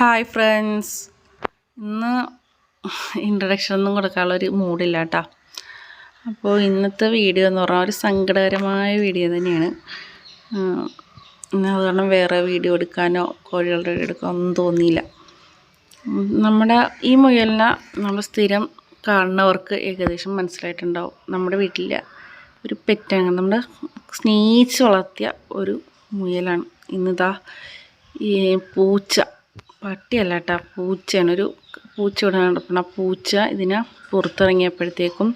Hi friends ഇന്ന് introduction ഒന്നും കൊടുക്കാനുള്ളൊരു മൂഡില്ല കേട്ടോ അപ്പോൾ ഇന്നത്തെ വീഡിയോ എന്ന് പറഞ്ഞാൽ ഒരു സങ്കടകരമായ വീഡിയോ തന്നെയാണ്. ഉം, ഇന്ന് അത് കാരണം വേറെ വീഡിയോ എടുക്കാനോ കോഴികളുടെ എടുക്കാനോ ഒന്നും തോന്നിയില്ല. നമ്മുടെ ഈ മുയലിനെ നമ്മൾ സ്ഥിരം കാണുന്നവർക്ക് ഏകദേശം മനസ്സിലായിട്ടുണ്ടാവും. നമ്മുടെ വീട്ടിലെ ഒരു പെറ്റാണ് നമ്മുടെ സ്നേഹിച്ച് വളർത്തിയ ഒരു മുയലാണ്. ഇന്നിതാ ഈ പൂച്ച. പട്ടിയല്ല കേട്ടോ പൂച്ചയാണ്. ഒരു പൂച്ച ഇവിടെ നടക്കണം പൂച്ച ഇതിനെ പുറത്തിറങ്ങിയപ്പോഴത്തേക്കും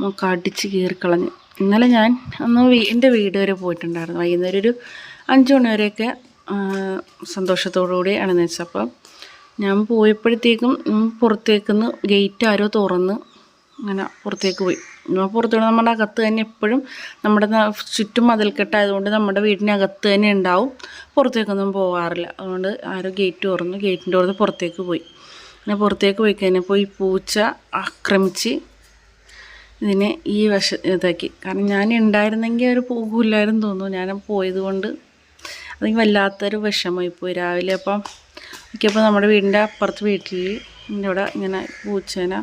നമുക്ക് അടിച്ച് കീറിക്കളഞ്ഞു. ഇന്നലെ ഞാൻ അന്ന് എന്റെ വീട് വരെ പോയിട്ടുണ്ടായിരുന്നു. വൈകുന്നേരം ഒരു അഞ്ച് മണി വരെയൊക്കെ ആ, സന്തോഷത്തോടു കൂടിയാണ് വെച്ചത് അപ്പം ഞാൻ പോയപ്പോഴത്തേക്കും പുറത്തേക്കുന്ന് ഗേറ്റ് ആരോ തുറന്ന് അങ്ങനെ പുറത്തേക്ക് പോയി. വിടുന്ന നമ്മുടെ അകത്ത് തന്നെ എപ്പോഴും നമ്മുടെ ചുറ്റും മതിൽക്കെട്ടായതുകൊണ്ട് നമ്മുടെ വീടിനകത്ത് തന്നെ ഉണ്ടാവും. പുറത്തേക്കൊന്നും പോകാറില്ല അതുകൊണ്ട് ആരോ ഗേറ്റ് തുറന്നു. ഗേറ്റിന്റെ തുറന്ന് പുറത്തേക്ക് പോയി. പിന്നെ പുറത്തേക്ക് പോയി കഴിഞ്ഞപ്പോൾ ഈ പൂച്ച ആക്രമിച്ച് ഇതിനെ ഈ വശ ഇതാക്കി. കാരണം ഞാൻ ഉണ്ടായിരുന്നെങ്കിൽ അവർ പോകില്ലായിരുന്നു തോന്നുന്നു. ഞാൻ പോയത് കൊണ്ട് അതെങ്കിൽ വല്ലാത്തൊരു വിഷമമായി പോയി. രാവിലെ അപ്പം മിക്കപ്പോൾ നമ്മുടെ വീടിന്റെ അപ്പുറത്ത് വീട്ടിൽ എന്റെ അവിടെ ഇങ്ങനെ പൂച്ചേനെ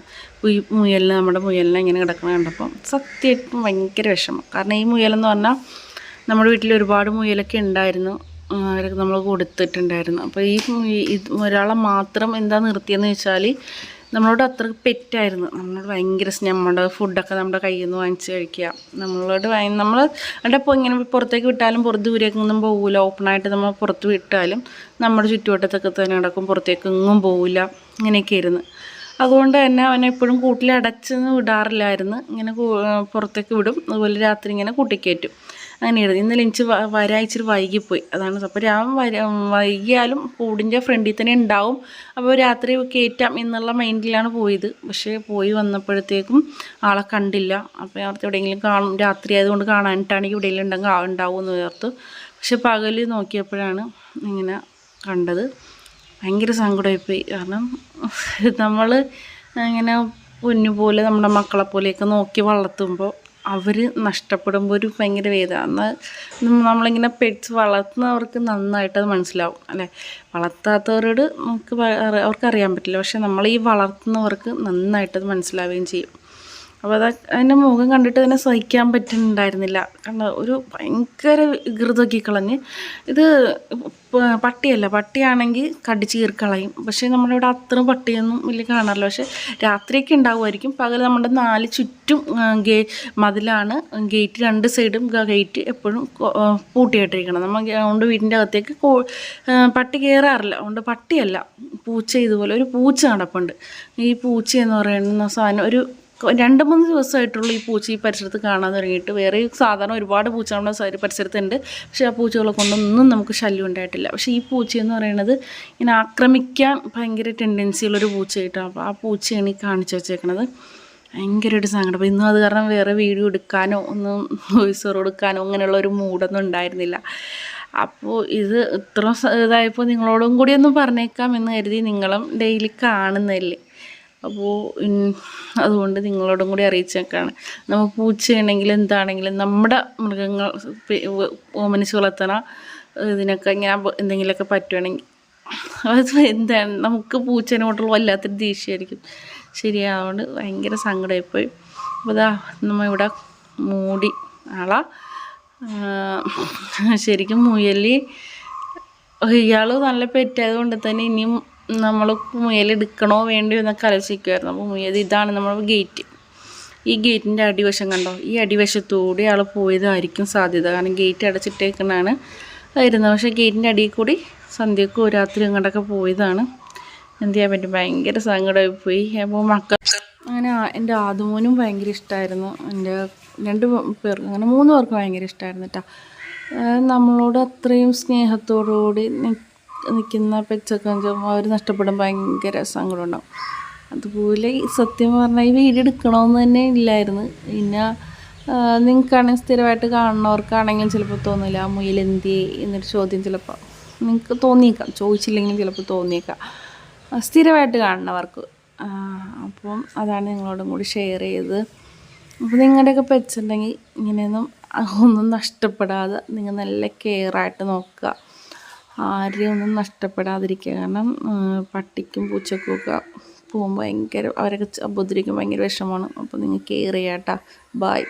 ഈ മുയലിന് നമ്മുടെ മുയലിനെ ഇങ്ങനെ കിടക്കണ കണ്ടപ്പം സത്യമായിട്ടും ഭയങ്കര വിഷമം. കാരണം ഈ മുയലെന്ന് പറഞ്ഞാൽ നമ്മുടെ വീട്ടിൽ ഒരുപാട് മുയലൊക്കെ ഉണ്ടായിരുന്നു. അവരൊക്കെ നമ്മൾ കൊടുത്തിട്ടുണ്ടായിരുന്നു. അപ്പോൾ ഈ ഒരാളെ മാത്രം എന്താ നിർത്തിയെന്ന് വെച്ചാൽ നമ്മളോട് അത്ര പെറ്റായിരുന്നു. നമ്മളോട് ഭയങ്കര നമ്മുടെ ഫുഡൊക്കെ നമ്മുടെ കയ്യിൽ നിന്ന് വാങ്ങിച്ച് കഴിക്കുക നമ്മളോട് നമ്മൾ അവിടെ ഇപ്പോൾ ഇങ്ങനെ പുറത്തേക്ക് വിട്ടാലും പുറത്ത് ദൂരേക്ക് ഒന്നും പോകില്ല ഓപ്പണായിട്ട് നമ്മൾ പുറത്ത് വിട്ടാലും നമ്മുടെ ചുറ്റുവട്ടത്തൊക്കെ തന്നെ കിടക്കും പുറത്തേക്ക് എങ്ങും പോകില്ല ഇങ്ങനെയൊക്കെ ആയിരുന്നു അതുകൊണ്ട് തന്നെ അവനെ എപ്പോഴും കൂട്ടിൽ അടച്ചൊന്നും വിടാറില്ലായിരുന്നു. ഇങ്ങനെ പുറത്തേക്ക് വിടും. അതുപോലെ രാത്രി ഇങ്ങനെ കൂട്ടിക്കയറ്റും അങ്ങനെയായിരുന്നു. ഇന്നലെ എനിക്ക് വരാൻ വൈകിപ്പോയി. അതാണ് അപ്പോൾ രാവിലെ വര വൈകിയാലും കൂടിന്റെ ഫ്രണ്ടിൽ തന്നെ ഉണ്ടാവും. അപ്പോൾ രാത്രി കയറ്റാം എന്നുള്ള മൈൻഡിലാണ് പോയത്. പക്ഷേ പോയി വന്നപ്പോഴത്തേക്കും ആളെ കണ്ടില്ല. അപ്പോൾ അവർക്ക് എവിടെയെങ്കിലും കാണും രാത്രി ആയതുകൊണ്ട് കാണാനിട്ടാണെങ്കിൽ എവിടെയെങ്കിലും ഉണ്ടെങ്കിൽ ഉണ്ടാവും എന്ന് ഓർത്ത്. പക്ഷേ പകൽ നോക്കിയപ്പോഴാണ് ഇങ്ങനെ കണ്ടത്. ഭയങ്കര സങ്കടമായിപ്പോയി. കാരണം നമ്മൾ ഇങ്ങനെ പൊന്നു പോലെ നമ്മുടെ മക്കളെ പോലെയൊക്കെ നോക്കി വളർത്തുമ്പോൾ അവർ നഷ്ടപ്പെടുമ്പോൾ ഒരു ഭയങ്കര വേദന. എന്നാൽ നമ്മളിങ്ങനെ പെറ്റ്സ് വളർത്തുന്നവർക്ക് നന്നായിട്ട് അത് മനസ്സിലാവും അല്ലേ? വളർത്താത്തവരോട് നമുക്ക് അവർക്കറിയാൻ പറ്റില്ല. പക്ഷെ നമ്മൾ ഈ വളർത്തുന്നവർക്ക് നന്നായിട്ടത് മനസ്സിലാവുകയും ചെയ്യും. അപ്പോൾ അത് അതിന്റെ മുഖം കണ്ടിട്ട് തന്നെ സഹിക്കാൻ പറ്റുന്നുണ്ടായിരുന്നില്ല. കാരണം ഒരു ഭയങ്കര വികൃതമൊക്കെ കളഞ്ഞ്. ഇത് പട്ടിയല്ല. പട്ടിയാണെങ്കിൽ കടിച്ച് കീറിക്കളയും. പക്ഷേ നമ്മുടെ ഇവിടെ അത്ര പട്ടിയൊന്നും വലിയ കാണാറില്ല. പക്ഷേ രാത്രിയൊക്കെ ഉണ്ടാവുമായിരിക്കും. പകൽ നമ്മുടെ നാല് ചുറ്റും ഗേ മതിലാണ്. ഗേറ്റ് രണ്ട് സൈഡും ഗേറ്റ് എപ്പോഴും പൂട്ടിയിട്ടിരിക്കണം. നമ്മൾ അതുകൊണ്ട് വീടിന്റെ അകത്തേക്ക് കോ പട്ടി കയറാറില്ല അതുകൊണ്ട് പട്ടിയല്ല. പൂച്ച ഇതുപോലെ ഒരു പൂച്ച നടപ്പുണ്ട്. ഈ പൂച്ച എന്ന് പറയുന്ന സാധനം ഒരു രണ്ട് മൂന്ന് ദിവസമായിട്ടുള്ളൂ ഈ പൂച്ച ഈ പരിസരത്ത് കാണാൻ തുടങ്ങിയിട്ട്. വേറെ സാധാരണ ഒരുപാട് പൂച്ച നമ്മുടെ പരിസരത്തുണ്ട്. പക്ഷേ ആ പൂച്ചകളെ കൊണ്ടൊന്നും നമുക്ക് ശല്യം ഉണ്ടായിട്ടില്ല. പക്ഷേ ഈ പൂച്ച എന്ന് പറയുന്നത് ഇങ്ങനെ ആക്രമിക്കാൻ ഭയങ്കര ടെൻഡൻസി ഉള്ളൊരു പൂച്ചയായിട്ടാണ് അപ്പോൾ ആ പൂച്ചയാണ് ഈ കാണിച്ചു വച്ചേക്കണത്. ഭയങ്കരമായിട്ട് സങ്കടം. അപ്പോൾ ഇന്നും അത് കാരണം വേറെ വീഡിയോ എടുക്കാനോ ഒന്നും വോയിസ് ഓർ കൊടുക്കാനോ അങ്ങനെയുള്ള ഒരു മൂഡൊന്നും ഉണ്ടായിരുന്നില്ല. അപ്പോൾ ഇത് ഇത്ര ഇതായപ്പോൾ നിങ്ങളോടും കൂടി ഒന്ന് പറഞ്ഞേക്കാം എന്ന് കരുതി നിങ്ങളും ഡെയിലി കാണുന്നതല്ലേ? അപ്പോൾ അതുകൊണ്ട് നിങ്ങളോടും കൂടി അറിയിച്ചേക്കാണ്. നമ്മൾ പൂച്ചയാണെങ്കിലും എന്താണെങ്കിലും നമ്മുടെ മൃഗങ്ങൾ ഓമനിച്ച് വളർത്തണ ഇതിനൊക്കെ ഇങ്ങനെ എന്തെങ്കിലുമൊക്കെ പറ്റുവാണെങ്കിൽ അത് എന്താണ്? നമുക്ക് പൂച്ചേനോട്ടുള്ള വല്ലാത്തൊരു ദേഷ്യമായിരിക്കും. ശരിയാവുകൊണ്ട് ഭയങ്കര സങ്കടമായിപ്പോയി. അപ്പോൾ ഇതാ നമ്മൾ ഇവിടെ മൂടി ആളാ ശരിക്കും മുയലി ഇയാൾ നല്ല പെറ്റായത് കൊണ്ട് തന്നെ ഇനിയും നമ്മൾ മുയലെടുക്കണോ വേണ്ടയോ എന്നൊക്കെ ആലോചിക്കുമായിരുന്നു അപ്പോൾ മുയൽ ഇതാണ് നമ്മൾ ഗേറ്റ്. ഈ ഗേറ്റിന്റെ അടിവശം കണ്ടോ? ഈ അടിവശത്തൂടെ ആൾ പോയതായിരിക്കും സാധ്യത. കാരണം ഗേറ്റ് അടച്ചിട്ടേക്കുന്നതാണ് വരുന്നത് പക്ഷേ ഗേറ്റിന്റെ അടിയിൽ കൂടി സന്ധ്യക്കും രാത്രി അങ്ങോട്ടൊക്കെ പോയതാണ്. എന്ത് ചെയ്യാൻ പറ്റും? ഭയങ്കര സങ്കടമായി പോയി അപ്പോൾ മക്ക അങ്ങനെ എന്റെ ആദുമോനും ഭയങ്കര ഇഷ്ടമായിരുന്നു എന്റെ രണ്ട് പേർക്ക് അങ്ങനെ മൂന്ന് പേർക്ക് ഭയങ്കര ഇഷ്ടമായിരുന്നു കേട്ടോ നമ്മളോട് അത്രയും സ്നേഹത്തോടുകൂടി നിൽക്കുന്ന പെച്ചൊക്കെ അവർ നഷ്ടപ്പെടാൻ ഭയങ്കര സങ്കടമുണ്ടാവും. അതുപോലെ സത്യം പറഞ്ഞാൽ ഈ വീഡിയോ എടുക്കണമെന്ന് തന്നെ ഇല്ലായിരുന്നു. പിന്നെ നിങ്ങൾക്കാണെങ്കിൽ സ്ഥിരമായിട്ട് കാണുന്നവർക്കാണെങ്കിലും ചിലപ്പോൾ തോന്നില്ല ആ മുയൽ എന്തിയെ എന്നൊരു ചോദ്യം ചിലപ്പോൾ നിങ്ങൾക്ക് തോന്നിയേക്കാം. ചോദിച്ചില്ലെങ്കിലും ചിലപ്പോൾ തോന്നിയേക്കാം. സ്ഥിരമായിട്ട് കാണുന്നവർക്ക്. അപ്പം അതാണ് നിങ്ങളോടും കൂടി ഷെയർ ചെയ്തത്. അപ്പോൾ നിങ്ങളുടെയൊക്കെ പെറ്റ്സ് ഉണ്ടെങ്കിൽ ഇങ്ങനെയൊന്നും ഒന്നും നഷ്ടപ്പെടാതെ നിങ്ങൾ നല്ല കെയറായിട്ട് നോക്കുക. ആരെയും ഒന്നും നഷ്ടപ്പെടാതിരിക്കുക. കാരണം പട്ടിക്കും പൂച്ചക്കും ഒക്കെ പോകുമ്പോൾ ഭയങ്കര അവരൊക്കെ ഉപദ്രവിക്കും ഭയങ്കര വിഷമമാണ്. അപ്പോൾ നിങ്ങൾ കെയർ ചെയ്യാം കേട്ടോ ബായ്